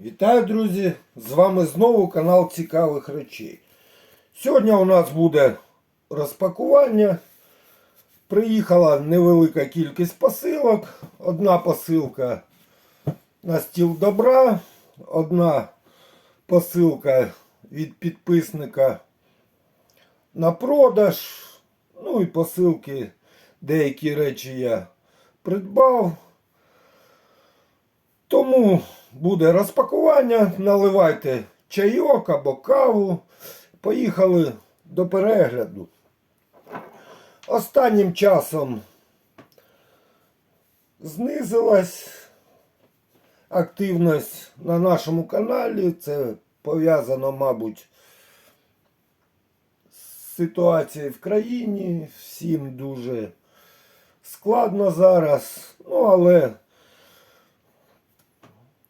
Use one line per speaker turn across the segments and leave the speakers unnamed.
Вітаю, друзі! З вами знову канал Цікавих речей. Сьогодні у нас буде розпакування. Приїхала невелика кількість посилок. Одна посилка на стіл добра, одна посилка від підписника на продаж. Ну і посилки, деякі речі я придбав. Тому буде розпакування. Наливайте чайок або каву. Поїхали до перегляду. Останнім часом знизилась активність на нашому каналі. Це пов'язано, мабуть, з ситуацією в країні. Всім дуже складно зараз. Ну, але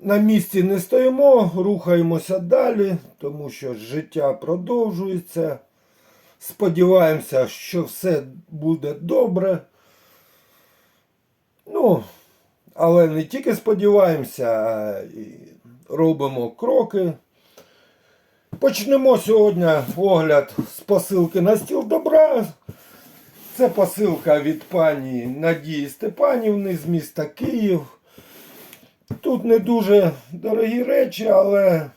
на місці не стоїмо, рухаємося далі, тому що життя продовжується. Сподіваємося, що все буде добре. Ну, але не тільки сподіваємося, а і робимо кроки. Почнемо сьогодні огляд з посилки на стіл добра. Це посилка від пані Надії Степанівни з міста Київ. Тут не дуже дорогі речі, але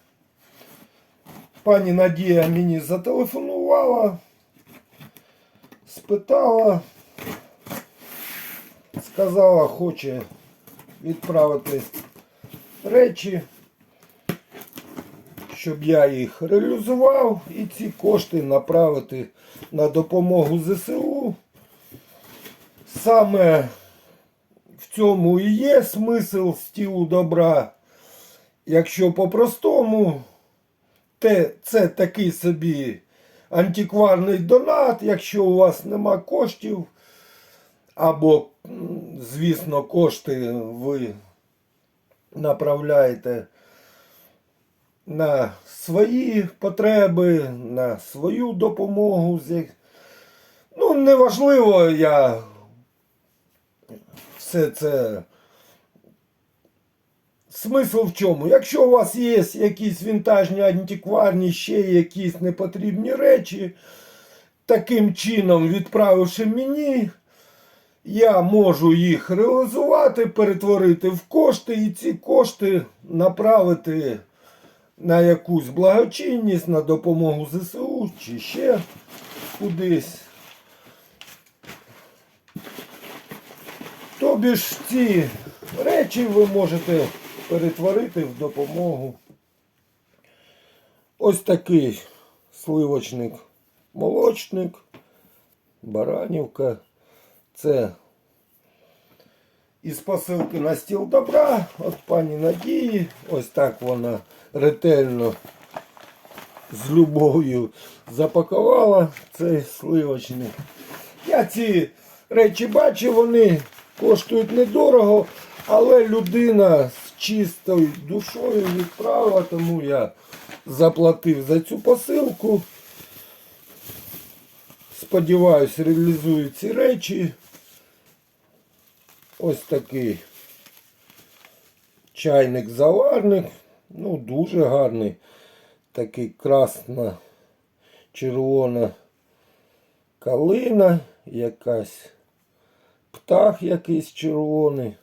пані Надія мені зателефонувала, спитала, сказала, хоче відправити речі, щоб я їх реалізував і ці кошти направити на допомогу ЗСУ. Саме цьому і є смисл стілу добра. Якщо по-простому, те, це такий собі антикварний донат, якщо у вас нема коштів, або, звісно, кошти ви направляєте на свої потреби, на свою допомогу. Ну, неважливо, я все це. Смисл в чому? Якщо у вас є якісь вінтажні, антикварні, ще якісь непотрібні речі, таким чином відправивши мені, я можу їх реалізувати, перетворити в кошти і ці кошти направити на якусь благочинність, на допомогу ЗСУ чи ще кудись. Тобі ж ці речі ви можете перетворити в допомогу. Ось такий сливочник, молочник, баранівка. Це із посилки на стіл добра від пані Надії. Ось так вона ретельно з любов'ю запакувала цей сливочник. Я ці речі бачу, вони коштують недорого, але людина з чистою душою відправила, тому я заплатив за цю посилку. Сподіваюсь, реалізую ці речі. Ось такий чайник-заварник. Ну, дуже гарний. Такий красна червона калина якась птах якийсь червоний.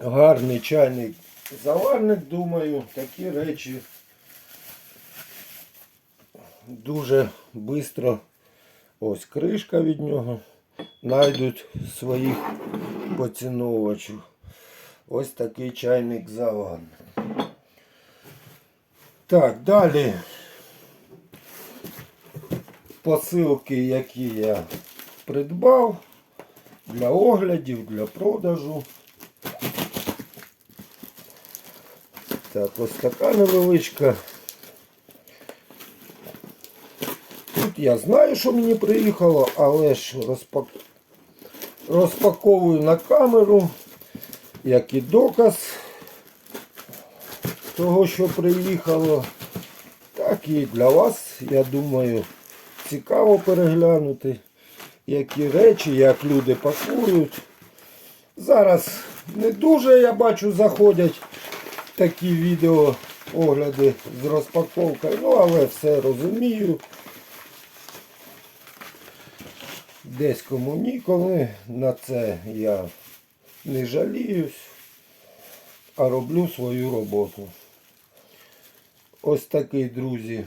Гарний чайний заварник, думаю, такі речі дуже швидко, ось кришка від нього, знайдуть своїх поціновувачів. Ось такий чайник заварник. Так, далі посилки, які я придбав для оглядів, для продажу. Так, ось така невеличка. Тут я знаю, що мені приїхало, але ж розпак... розпаковую на камеру, як і доказ того, що приїхало. Так і для вас, я думаю, цікаво переглянути, які речі, як люди пакують. Зараз не дуже, я бачу, заходять такі відео огляди з розпаковкою. Ну, але все розумію. Десь кому ніколи. На це я не жаліюсь, а роблю свою роботу. Ось такий, друзі.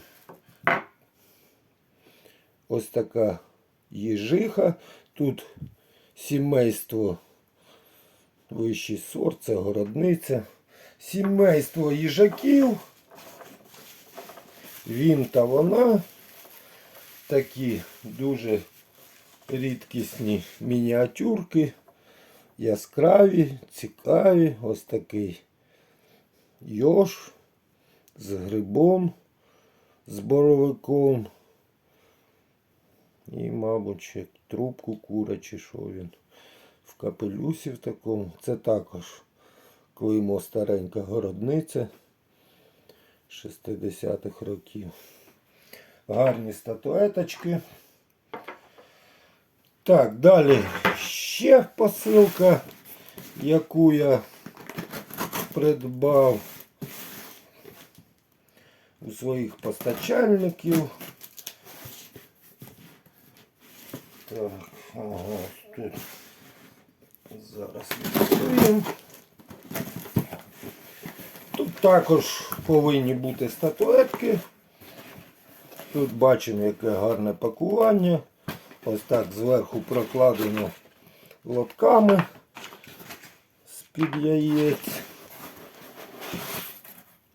Ось така їжиха. Тут сімейство вищий сорт, це городниця. Сімейство їжаків. Він та вона. Такі дуже рідкісні мініатюрки. Яскраві, цікаві. Ось такий йош з грибом, з боровиком. І, мабуть, ще трубку кура чи що він. В капелюсі в такому. Це також клеймо старенька городниця 60-х років. Гарні статуеточки. Так, далі ще посилка, яку я придбав у своїх постачальників. Так, ага, тут зараз відкриємо. Тут також повинні бути статуетки. Тут бачимо, яке гарне пакування. Ось так зверху прокладено лотками з-під яєць.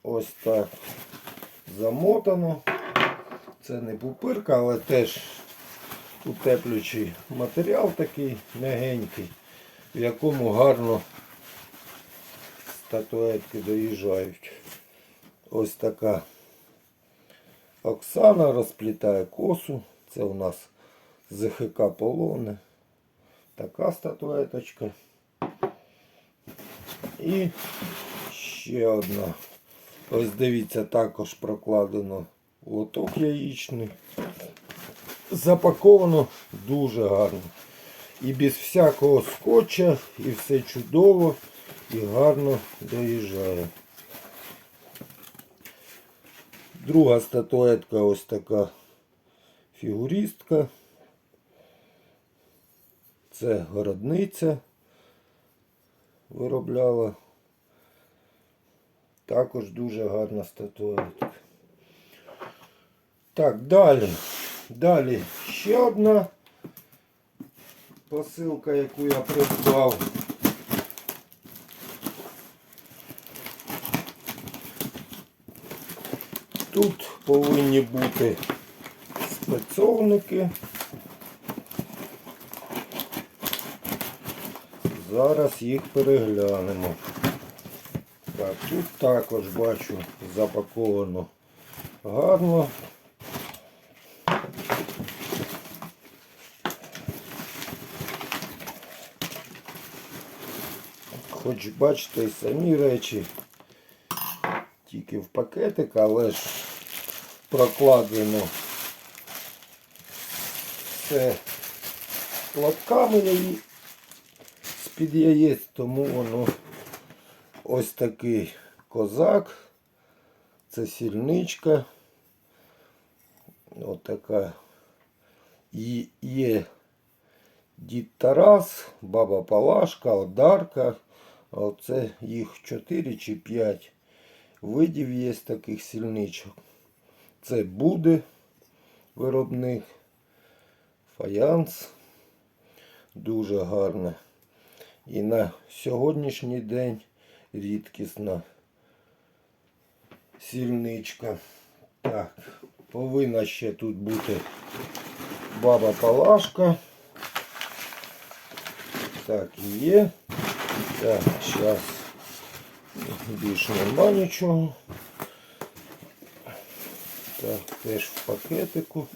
Ось так замотано. Це не пупирка, але теж утеплюючий матеріал такий м'ягенький, в якому гарно статуетки доїжджають. Ось така Оксана розплітає косу. Це у нас ЗХК полоне. Така статуеточка. І ще одна. Ось дивіться, також прокладено лоток яєчний. Запаковано дуже гарно. І без всякого скотча, і все чудово і гарно доїжджає. Друга статуетка ось така фігуристка. Це городниця виробляла. Також дуже гарна статуетка. Так, далі. Далі ще одна посилка, яку я придбав. Тут повинні бути спецовники. Зараз їх переглянемо. Так, тут також бачу запаковано гарно. Хоч бачите і самі речі тільки в пакетик, але ж прокладено все лотками яї з-під яєць, тому воно ось такий козак. Це сільничка. Отака І- є дід Тарас, баба Палашка, Одарка. Оце їх 4 чи 5 видів є таких сільничок. Це буде виробник. Фаянс. Дуже гарне. І на сьогоднішній день рідкісна сільничка. Так, повинна ще тут бути баба Палашка. Так, є. Так, зараз більше нема нічого. Так, теж в пакетику.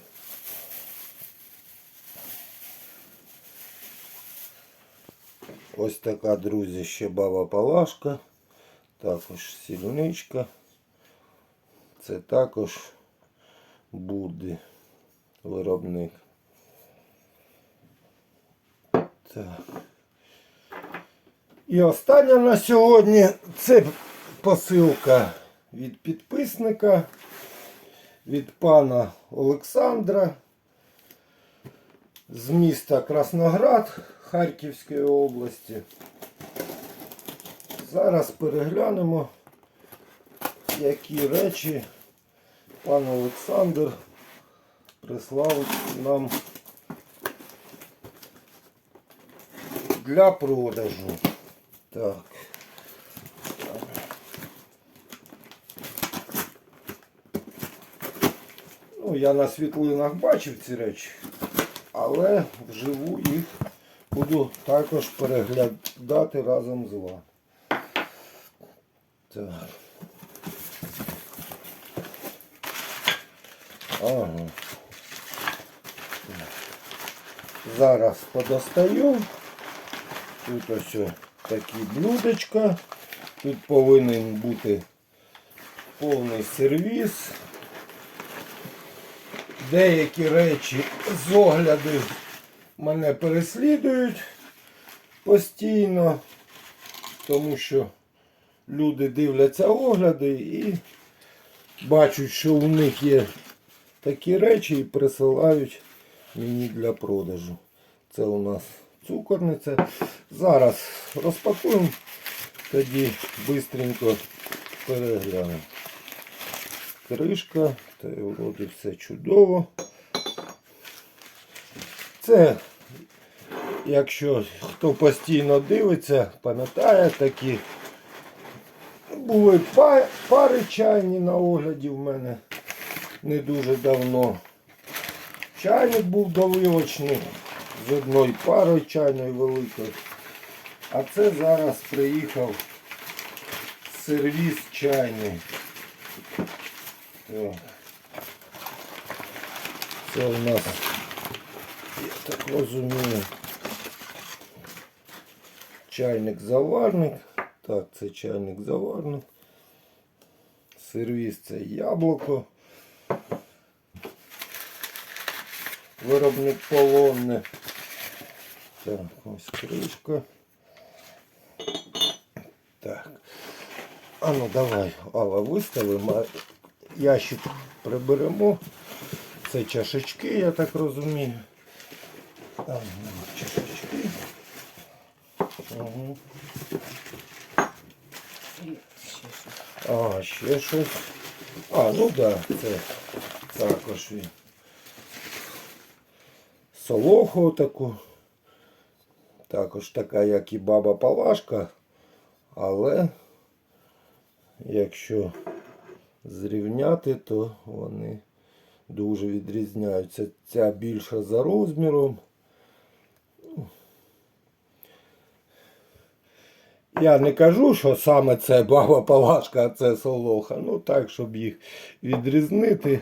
Ось така, друзі, ще баба Палашка. Також сільничка. Це також буде виробник. Так. І остання на сьогодні це посилка від підписника, від пана Олександра з міста Красноград Харківської області. Зараз переглянемо, які речі пан Олександр прислав нам для продажу. Так. Ну, я на світлинах бачив ці речі, але вживу їх буду також переглядати разом з вами. Так. Ага. Зараз подостаю. Тут ось такі блюдечка. Тут повинен бути повний сервіс. Деякі речі з огляду мене переслідують постійно, тому що люди дивляться огляди і бачать, що у них є такі речі і присилають мені для продажу. Це у нас цукорниця. Зараз розпакуємо, тоді швидко переглянемо. Кришка, та й вроді все чудово. Це, якщо хто постійно дивиться, пам'ятає такі. Були пари чайні на огляді в мене не дуже давно. Чайник був доливочний з одної парою чайної великої. А це зараз приїхав сервіс чайний. Це у нас, я так розумію, чайник-заварник. Так, це чайник-заварник. Сервіс це яблуко. Виробник полонне. Так, ось кришка. Так. А ну давай, Алла, виставимо. Ящик приберемо. Це чашечки, я так розумію. Там ну, чашечки. Угу. А, ще щось. А, ну так, да, це також він. Солоху таку. Також така, як і баба Палашка. Але якщо зрівняти, то вони дуже відрізняються. Ця більша за розміром. Я не кажу, що саме це баба Палашка, а це солоха. Ну так, щоб їх відрізнити.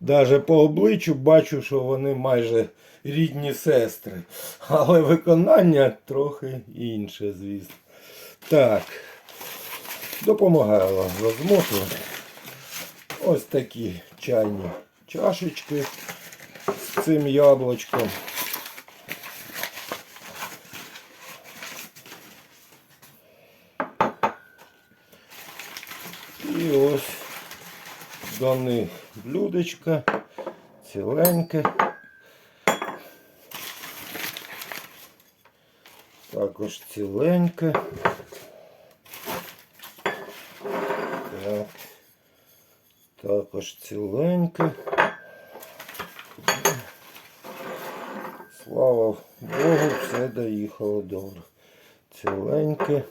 Даже по обличчю бачу, що вони майже рідні сестри. Але виконання трохи інше, звісно. Так. Допомагаю вам розмотувати. Ось такі чайні чашечки з цим яблучком. І ось до них блюдечко ціленьке. Також ціленьке. Так. Також ціленьке. Слава Богу, все доїхало добре. Ціленьке.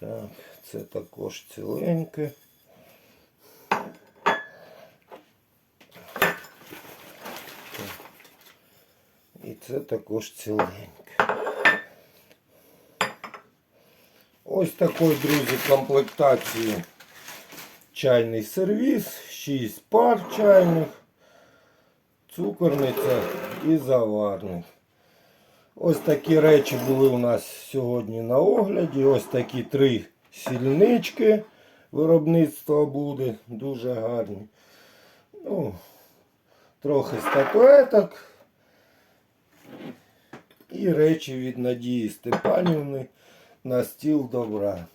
Так, це також ціленьке. І це також ціленьке. Ось такої, друзі, комплектації чайний сервіс, 6 пар чайних, цукорниця і заварник. Ось такі речі були у нас сьогодні на огляді. Ось такі три сільнички виробництва буде. Дуже гарні. Ну, трохи статуеток. І речі від Надії Степанівни на стіл добра.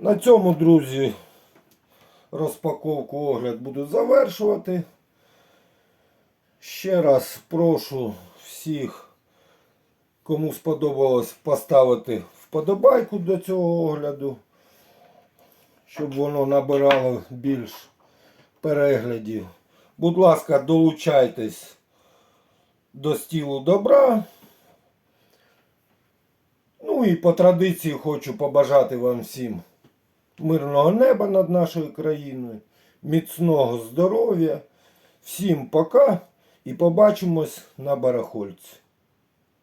На цьому, друзі, розпаковку огляд буду завершувати. Ще раз прошу всіх, кому сподобалось, поставити вподобайку до цього огляду, щоб воно набирало більш переглядів. Будь ласка, долучайтесь до стілу добра. Ну і по традиції хочу побажати вам всім мирного неба над нашою країною, міцного здоров'я. Всім пока і побачимось на барахольці.